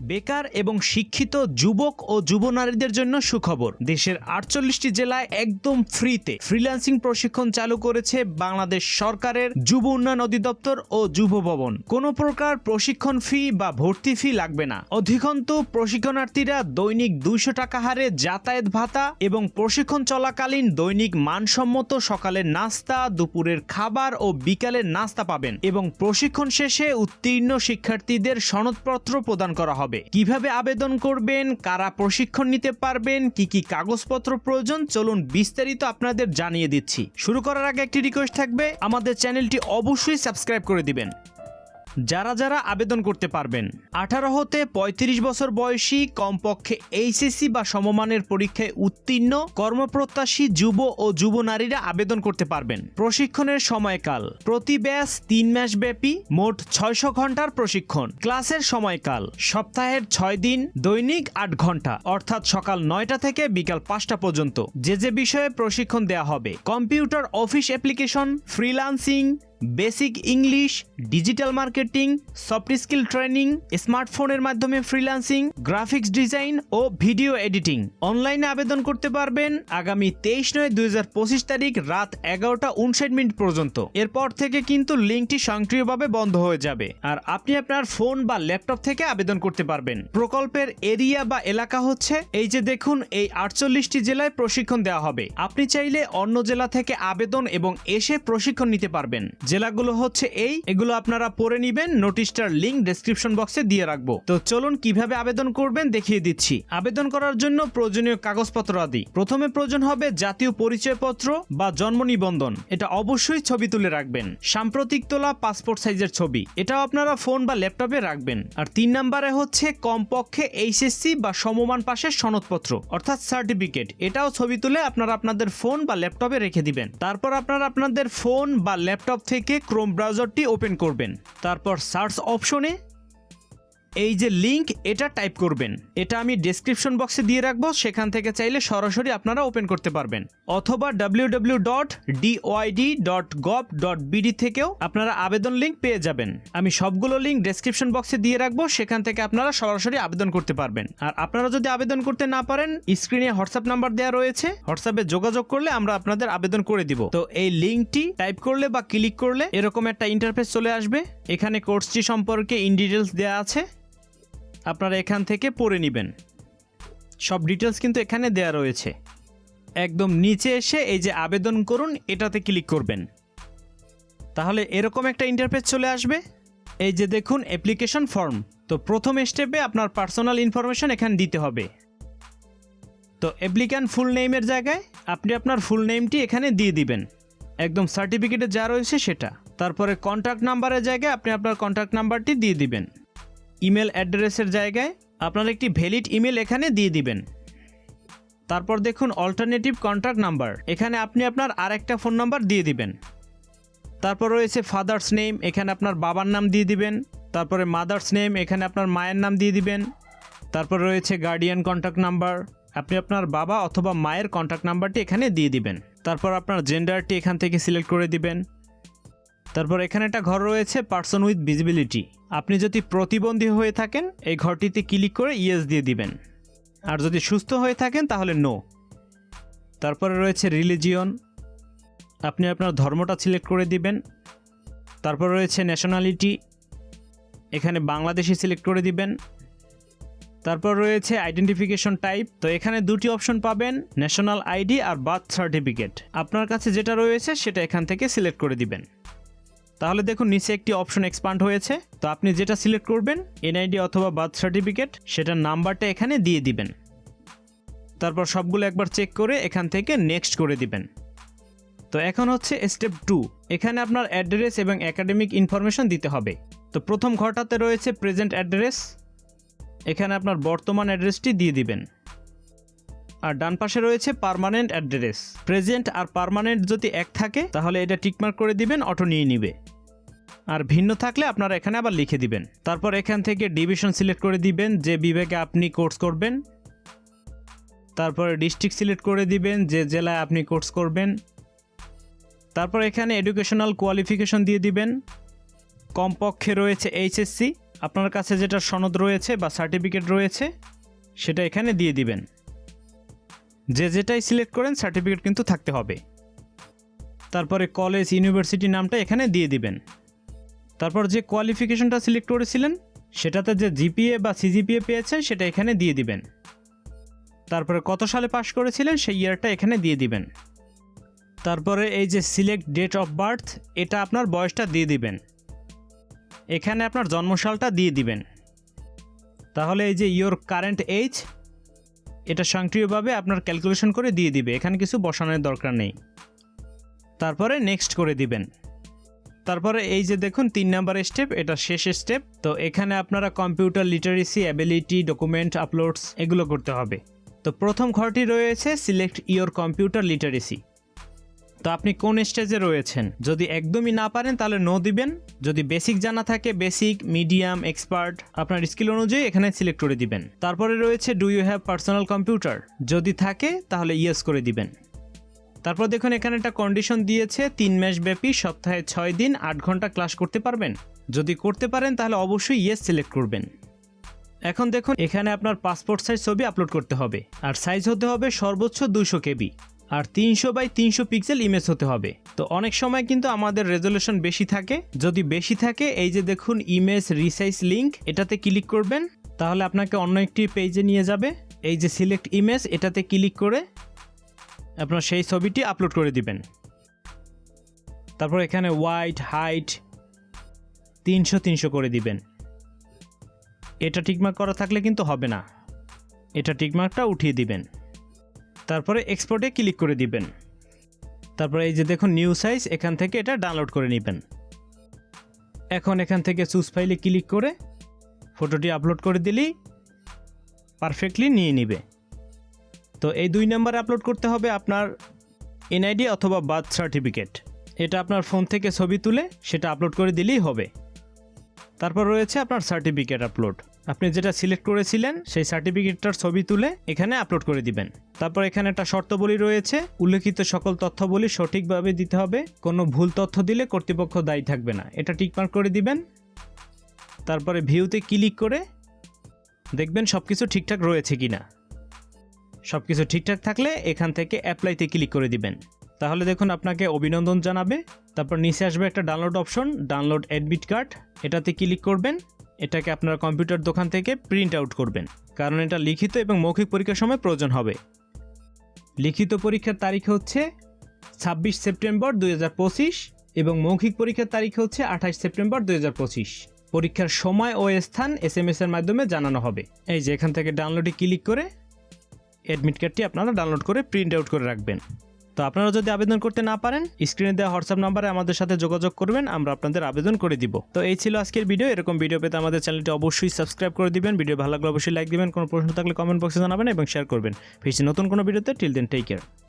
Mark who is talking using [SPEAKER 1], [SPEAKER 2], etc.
[SPEAKER 1] বেকার এবং শিক্ষিত যুবক ও যুব নারীদের জন্য সুখবর। দেশের আটচল্লিশটি জেলায় একদম ফ্রিতে ফ্রিল্যান্সিং প্রশিক্ষণ চালু করেছে বাংলাদেশ সরকারের যুব উন্নয়ন অধিদপ্তর ও যুব ভবন। কোনো প্রকার প্রশিক্ষণ ফি বা ভর্তি ফি লাগবে না। অধিকন্ত, প্রশিক্ষণার্থীরা দৈনিক দুইশো টাকা হারে যাতায়াত ভাতা এবং প্রশিক্ষণ চলাকালীন দৈনিক মানসম্মত সকালের নাস্তা, দুপুরের খাবার ও বিকালের নাস্তা পাবেন এবং প্রশিক্ষণ শেষে উত্তীর্ণ শিক্ষার্থীদের সনদপত্র প্রদান করা হবে। কীভাবে আবেদন করবেন? কারা প্রশিক্ষণ নিতে পারবেন? কি কি কাগজপত্র প্রয়োজন? চলুন বিস্তারিত আপনাদের জানিয়ে দিচ্ছি। শুরু করার আগে একটি রিকোয়েস্ট থাকবে। আমাদের চ্যানেলটি অবশ্যই সাবস্ক্রাইব করে দিবেন। যারা যারা আবেদন করতে পারবেন। আঠারো হতে ৩৫ বছর বয়সী কমপক্ষে এইচএসসি বা সমমানের পরীক্ষায় উত্তীর্ণ কর্মপ্রত্যাশী যুব ও যুব নারীরা আবেদন করতে পারবেন। প্রশিক্ষণের সময়কাল, প্রতি ব্যাচ তিন মাস ব্যাপী, মোট ছয়শো ঘণ্টার প্রশিক্ষণ। ক্লাসের সময়কাল, সপ্তাহের ছয় দিন, দৈনিক আট ঘণ্টা, অর্থাৎ সকাল নয়টা থেকে বিকাল পাঁচটা পর্যন্ত। যে যে বিষয়ে প্রশিক্ষণ দেওয়া হবে, computer office application freelancing basic English, digital marketing, soft skill training, স্মার্টফোনের মাধ্যমে ফ্রিল্যান্সিং, গ্রাফিক্স ডিজাইন ও ভিডিও এডিটিং। অনলাইনে আবেদন করতে পারবেন আগামী তেইশ নয় দুই তারিখ রাত এগারোটা উনষাট মিনিট পর্যন্ত। এরপর থেকে কিন্তু লিঙ্কটি সক্রিয়ভাবে বন্ধ হয়ে যাবে আর আপনি আপনার ফোন বা ল্যাপটপ থেকে আবেদন করতে পারবেন। প্রকল্পের এরিয়া বা এলাকা হচ্ছে, এই যে দেখুন, এই আটচল্লিশটি জেলায় প্রশিক্ষণ দেওয়া হবে। আপনি চাইলে অন্য জেলা থেকে আবেদন এবং এসে প্রশিক্ষণ নিতে পারবেন। জেলাগুলো হচ্ছে এই, এগুলো আপনারা পড়ে নিবেন, নোটিশটার লিঙ্ক ডেসক্রিপশন বক্সে দিয়ে রাখব। তো চলুন কীভাবে আবেদন করবেন দেখিয়ে দিচ্ছি। আবেদন করার জন্য প্রয়োজনীয় কাগজপত্র আদি। প্রথমে প্রয়োজন হবে জাতীয় পরিচয়পত্র বা জন্ম নিবন্ধন। এটা অবশ্যই ছবি তুলে রাখবেন। সাম্প্রতিক তোলা পাসপোর্ট সাইজের ছবি। এটাও আপনারা ফোন বা ল্যাপটপে রাখবেন। আর তিন নাম্বারে হচ্ছে কমপক্ষে এইচএসসি বা সমমান পাশের সনদপত্র, অর্থাৎ সার্টিফিকেট। এটাও ছবি তুলে আপনারা আপনাদের ফোন বা ল্যাপটপে রেখে দিবেন। তারপর আপনারা আপনাদের ফোন বা ল্যাপটপ থেকে ক্রোম ব্রাউজারটি ওপেন করবেন। তারপর সার্চ অপশনে এই যে লিংক এটা টাইপ করবেন। এটা আমি ডেসক্রিপশন বক্সে দিয়ে রাখব, সেখান থেকে চাইলে সরাসরি আপনারা ওপেন করতে পারবেন। অথবা W dot DYD dot gov dot BD থেকেও আপনারা আবেদন লিংক পেয়ে যাবেন। আমি সবগুলো লিংক ডেসক্রিপশন বক্সে দিয়ে রাখব, সেখান থেকে আপনারা সরাসরি আবেদন করতে পারবেন। আর আপনারা যদি আবেদন করতে না পারেন স্ক্রিনে হোয়াটসঅ্যাপ নাম্বার দেওয়া রয়েছে হোয়াটসঅ্যাপে যোগাযোগ করলে আমরা আপনাদের আবেদন করে দিব। তো এই লিংকটি টাইপ করলে বা ক্লিক করলে এরকম একটা ইন্টারফেস চলে আসবে। এখানে কোর্সটি সম্পর্কে ইন ডিটেলস দেওয়া আছে। আপনারা এখান থেকে পড়ে নেবেন। সব ডিটেলস কিন্তু এখানে দেয়া রয়েছে। একদম নিচে এসে এই যে আবেদন করুন, এটাতে ক্লিক করবেন। তাহলে এরকম একটা ইন্টারফেস চলে আসবে। এই যে দেখুন অ্যাপ্লিকেশন ফর্ম তো প্রথম স্টেপে আপনার পার্সোনাল ইনফরমেশন এখানে দিতে হবে। তো অ্যাপ্লিক্যান্ট ফুল নেইমের জায়গায় আপনি আপনার ফুল নেমটি এখানে দিয়ে দিবেন। একদম সার্টিফিকেটে যা রয়েছে সেটা। তারপরে কন্ট্যাক্ট নাম্বারের জায়গায় আপনি আপনার কন্ট্যাক্ট নাম্বারটি দিয়ে দিবেন। ইমেল অ্যাড্রেসের জায়গায় আপনার একটি ভ্যালিড ইমেল এখানে দিয়ে দিবেন। তারপর দেখুন অল্টারনেটিভ কন্ট্যাক্ট নাম্বার এখানে আপনি আপনার আরেকটা ফোন নাম্বার দিয়ে দিবেন। তারপর রয়েছে ফাদার্স নেম এখানে আপনার বাবার নাম দিয়ে দিবেন। তারপরে মাদার্স নেম এখানে আপনার মায়ের নাম দিয়ে দিবেন। তারপর রয়েছে গার্ডিয়ান কন্ট্যাক্ট নাম্বার আপনি আপনার বাবা অথবা মায়ের কন্ট্যাক্ট নাম্বারটি এখানে দিয়ে দিবেন। তারপর আপনার জেন্ডারটি এখান থেকে সিলেক্ট করে দিবেন। তারপর এখানে একটা ঘর রয়েছে পার্সন উইথ ভিজিবিলিটি আপনি যদি প্রতিবন্ধী হয়ে থাকেন, এই ঘরটিতে ক্লিক করে ইয়েস দিয়ে দিবেন। আর যদি সুস্থ হয়ে থাকেন, তাহলে নো তারপরে রয়েছে রিলিজিয়ন আপনি আপনার ধর্মটা সিলেক্ট করে দিবেন। তারপর রয়েছে ন্যাশনালিটি এখানে বাংলাদেশি সিলেক্ট করে দিবেন। তারপর রয়েছে আইডেন্টিফিকেশন টাইপ তো এখানে দুটি অপশন পাবেন ন্যাশনাল আইডি আর বার্থ সার্টিফিকেট আপনার কাছে যেটা রয়েছে, সেটা এখান থেকে সিলেক্ট করে দিবেন। তাহলে দেখুন, নিচে একটি অপশন এক্সপান্ড হয়েছে। তো আপনি যেটা সিলেক্ট করবেন এনআইডি অথবা বার্থ সার্টিফিকেট সেটার নাম্বারটা এখানে দিয়ে দিবেন। তারপর সবগুলো একবার চেক করে এখান থেকে নেক্সট করে দিবেন। তো এখন হচ্ছে স্টেপ টু এখানে আপনার অ্যাড্রেস এবং একাডেমিক ইনফরমেশন দিতে হবে। তো প্রথম ঘরটাতে রয়েছে প্রেজেন্ট অ্যাড্রেস এখানে আপনার বর্তমান অ্যাড্রেসটি দিয়ে দিবেন। আর ডান পাশে রয়েছে পারমানেন্ট অ্যাড্রেস প্রেজেন্ট আর পারমানেন্ট যদি এক থাকে, তাহলে এটা টিকমার্ক করে দিবেন অটো নিয়ে নিবে। আর ভিন্ন থাকলে আপনারা এখানে আবার লিখে দিবেন। তারপর এখান থেকে ডিভিশন সিলেক্ট করে দিবেন যে বিভাগে আপনি কোর্স করবেন। তারপরে ডিস্ট্রিক্ট সিলেক্ট করে দিবেন যে জেলায় আপনি কোর্স করবেন। তারপর এখানে এডুকেশনাল কোয়ালিফিকেশন দিয়ে দিবেন। কমপক্ষে রয়েছে এইচএসসি। আপনার কাছে যেটা সনদ রয়েছে বা সার্টিফিকেট রয়েছে, সেটা এখানে দিয়ে দিবেন। যে যেটাই সিলেক্ট করেন, সার্টিফিকেট কিন্তু থাকতে হবে। তারপরে কলেজ, ইউনিভার্সিটি নামটা এখানে দিয়ে দিবেন। তারপর যে কোয়ালিফিকেশনটা সিলেক্ট করেছিলেন, সেটাতে যে জিপিএ বা সিজিপিএ পেয়েছেন, সেটা এখানে দিয়ে দিবেন। তারপরে কত সালে পাশ করেছিলেন, সেই ইয়ারটা এখানে দিয়ে দিবেন। তারপরে এই যে সিলেক্ট ডেট অফ বার্থ এটা আপনার বয়সটা দিয়ে দিবেন। এখানে আপনার জন্মসালটা দিয়ে দিবেন। তাহলে এই যে ইয়োর কারেন্ট এজ এটা সক্রিয়ভাবে আপনার ক্যালকুলেশন করে দিয়ে দিবে। এখানে কিছু বসানোর দরকার নেই। তারপরে নেক্সট করে দিবেন। তারপরে এই যে দেখুন, তিন নাম্বার স্টেপ এটা শেষ স্টেপ তো এখানে আপনারা computer literacy ability document uploads এগুলো করতে হবে। তো প্রথম ঘরটি রয়েছে সিলেক্ট ইয়োর কম্পিউটার লিটারেসি তো আপনি কোন স্টেজে রয়েছেন? যদি একদমই না পারেন, তাহলে নো দিবেন। যদি বেসিক জানা থাকে বেসিক মিডিয়াম এক্সপার্ট আপনার স্কিল অনুযায়ী এখানে সিলেক্ট করে দিবেন। তারপরে রয়েছে do you have personal computer যদি থাকে, তাহলে ইয়েস করে দিবেন। তারপর দেখুন, এখানে একটা কন্ডিশন দিয়েছে, তিন মাস ব্যাপী সপ্তাহে ছয় দিন আট ঘণ্টা ক্লাস করতে পারবেন। যদি করতে পারেন, তাহলে অবশ্যই ইয়েস সিলেক্ট করবেন। এখন দেখুন, এখানে আপনার পাসপোর্ট সাইজ ছবি আপলোড করতে হবে। আর সাইজ হতে হবে সর্বোচ্চ দুশো কেবি। আর তিনশো বাই তিনশো পিক্সেল ইমেজ হতে হবে। তো অনেক সময় কিন্তু আমাদের রেজলিউশন বেশি থাকে। যদি বেশি থাকে, এই যে দেখুন ইমেজ রিসাইজ লিঙ্ক এটাতে ক্লিক করবেন। তাহলে আপনাকে অন্য একটি পেজে নিয়ে যাবে। এই যে সিলেক্ট ইমেজ এটাতে ক্লিক করে আপনার সেই ছবিটি আপলোড করে দিবেন। তারপর এখানে ওয়াইট হাইট তিনশো তিনশো করে দিবেন। এটা টিকমার্ক করা থাকলে কিন্তু হবে না। এটা টিকমার্কটা উঠিয়ে দিবেন। তারপরে এক্সপোর্টে ক্লিক করে দিবেন। তারপরে এই যে দেখুন নিউ সাইজ এখান থেকে এটা ডাউনলোড করে নেবেন। এখন এখান থেকে চুজ ফাইলে ক্লিক করে ফটোটি আপলোড করে দিলেই পারফেক্টলি নিয়ে নিবে। তো এই দুই নাম্বারে আপলোড করতে হবে আপনার এনআইডি অথবা বার্থ সার্টিফিকেট এটা আপনার ফোন থেকে ছবি তুলে সেটা আপলোড করে দিলেই হবে। তারপর রয়েছে আপনার সার্টিফিকেট আপলোড আপনি যেটা সিলেক্ট করেছিলেন সেই সার্টিফিকেটটার ছবি তুলে এখানে আপলোড করে দিবেন। তারপর এখানে একটা শর্তবলী রয়েছে। উল্লেখিত সকল তথ্যবলী সঠিকভাবে দিতে হবে। কোনো ভুল তথ্য দিলে কর্তৃপক্ষ দায়ী থাকবে না। এটা টিকমার্ক করে দিবেন। তারপরে ভিউতে ক্লিক করে দেখবেন সব কিছু ঠিকঠাক রয়েছে কি না সব কিছু ঠিকঠাক থাকলে এখান থেকে অ্যাপ্লাইতে ক্লিক করে দিবেন। তাহলে দেখুন আপনাকে অভিনন্দন জানাবে। তারপর নিচে আসবে একটা download option download admit card এটাতে ক্লিক করবেন। এটাকে আপনার কম্পিউটার দোকান থেকে প্রিন্ট আউট করবেন। কারণ এটা লিখিত এবং মৌখিক পরীক্ষার সময় প্রয়োজন হবে। লিখিত পরীক্ষার তারিখ হচ্ছে ছাব্বিশ সেপ্টেম্বর দুই হাজার পঁচিশ এবং মৌখিক পরীক্ষার তারিখ হচ্ছে আঠাশ সেপ্টেম্বর দুই হাজার পঁচিশ। পরীক্ষার সময় ও স্থান এস এর মাধ্যমে জানানো হবে। এই যে এখান থেকে ডাউনলোডে ক্লিক করে অ্যাডমিট কার্ডটি আপনারা ডাউনলোড করে প্রিন্ট আউট করে রাখবেন। তো আপনারা যদি আবেদন করতে না পারেন স্ক্রিনে দেওয়া হোয়াটসঅ্যাপ নাম্বারে আমাদের সাথে যোগাযোগ করবেন, আমরা আপনাদের আবেদন করে দিব। তো এই ছিল আজকের ভিডিও এরকম ভিডিও পেতে আমাদের চ্যানেলটি অবশ্যই সাবস্ক্রাইব করে দিবেন। ভিডিও ভালো লাগলে অবশ্যই লাইক দিবেন, কোনো প্রশ্ন থাকলে কমেন্ট বক্সে জানাবেন এবং শেয়ার করবেন। ফিরছি নতুন কোনো ভিডিওতে টিল দেন টেক কেয়ার